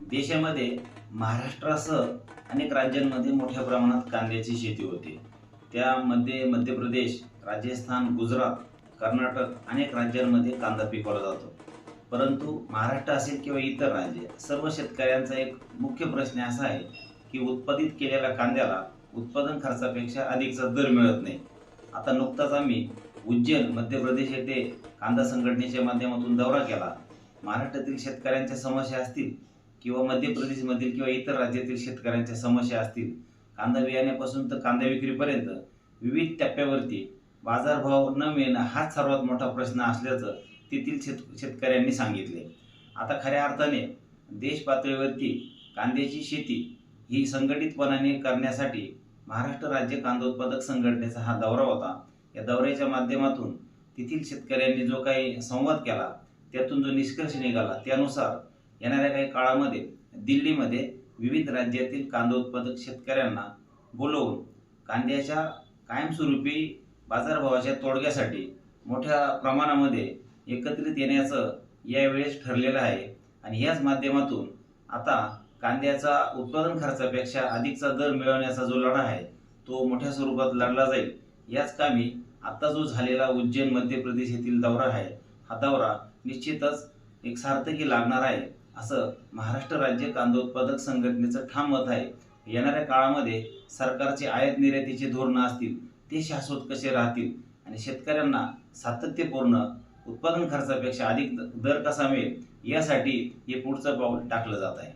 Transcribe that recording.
देशामध्ये महाराष्ट्रासह अनेक राज्यांमध्ये मोठ्या प्रमाणात कांद्याची शेती होते. त्यामध्ये मध्य प्रदेश राजस्थान गुजरात कर्नाटक अनेक राज्यांमध्ये कांदा पिकवला जातो. परंतु महाराष्ट्र असेल किंवा इतर राज्य सर्व शेतकऱ्यांचा एक मुख्य प्रश्न असा आहे की उत्पादित केलेल्या कांद्याला उत्पादन खर्चापेक्षा अधिकचा दर मिळत नाही. आता नुकताच आम्ही उज्जैन मध्य प्रदेश येथे कांदा संघटनेच्या माध्यमातून दौरा केला. महाराष्ट्रातील शेतकऱ्यांच्या समस्या असतील किंवा मध्य प्रदेशमधील किंवा इतर राज्यातील शेतकऱ्यांच्या समस्या असतील कांदा बियाण्यापासून तर कांदा विक्रीपर्यंत विविध टप्प्यावरती बाजारभाव न मिळणं हाच सर्वात मोठा प्रश्न असल्याचं तेथील शेत शेतकऱ्यांनी सांगितले आता खऱ्या अर्थाने देश पातळीवरती कांद्याची शेती ही संघटितपणाने करण्यासाठी महाराष्ट्र राज्य कांदा उत्पादक संघटनेचा हा दौरा होता. या दौऱ्याच्या माध्यमातून तेथील शेतकऱ्यांनी जो काही संवाद केला त्यातून जो निष्कर्ष निघाला त्यानुसार येणाऱ्या काही काळामध्ये दिल्लीमध्ये विविध राज्यातील कांदा उत्पादक शेतकऱ्यांना बोलवून कांद्याच्या कायमस्वरूपी बाजारभावाच्या तोडग्यासाठी मोठ्या प्रमाणामध्ये एकत्रित येण्याचं यावेळेस ठरलेलं आहे. आणि याच माध्यमातून आता कांद्याचा उत्पादन खर्चापेक्षा अधिकचा दर मिळवण्याचा जो लढा आहे तो मोठ्या स्वरूपात लढला जाईल. याच कामी आत्ता जो झालेला उज्जैन मध्य प्रदेश येथील दौरा आहे हा दौरा निश्चितच एक सार्थकी लागणार आहे. असं महाराष्ट्र राज्य कांदा उत्पादक संघटनेचं ठाम मत आहे. येणाऱ्या काळामध्ये सरकारचे आयात निर्यातीचे धोरणं असतील ते शाश्वत कसे राहतील? आणि शेतकऱ्यांना सातत्यपूर्ण उत्पादन खर्चापेक्षा अधिक दर कसा मिळेल? यासाठी हे पुढचं पाऊल टाकलं जात आहे.